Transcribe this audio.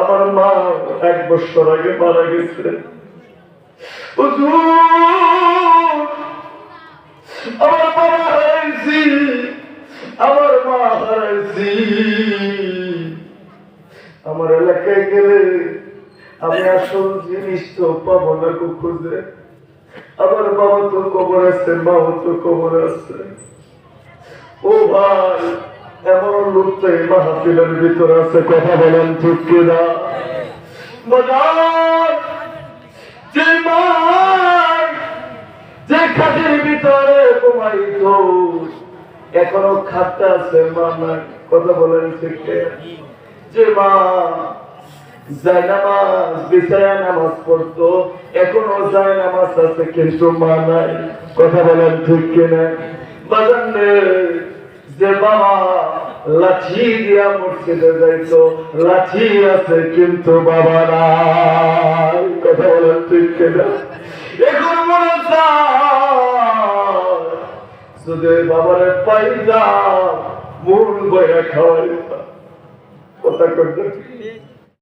আমার মা এক বছর আগে মারা গেছে। আমার বাবা হারাইছি, আমার মা হারাইছি। আমার এলাকায় গেলে আমি আসল জিনিস তো পাবো না খুঁজে। আমার বাবা তো কবর আছে, মাও তো কবর আছে। ও ভাই এমন লোক তো এই মাহফিলের ভিতর আছে কথা বলেন ঠিক কিনা? যে খাটের ভিতরে এখনও খাটটা আছে, মা কথা বলেন ঠিক যে মা যায় নামাজ বিছায়া নামাজ পড়তো, এখনও যায় নামাজ আছে, কিন্তু মা নাই, কথা বলেন ঠিক কিনা? বাজান যে বাবা লাঠি দিয়া মসজিদে যাইতো লাঠি আছে কিন্তু বাবা নাই। কথা বলেন ঠিক কিনা? এখন মনে যদি বাবারে যা মূল বইয়া খাওয়াই কথা করতে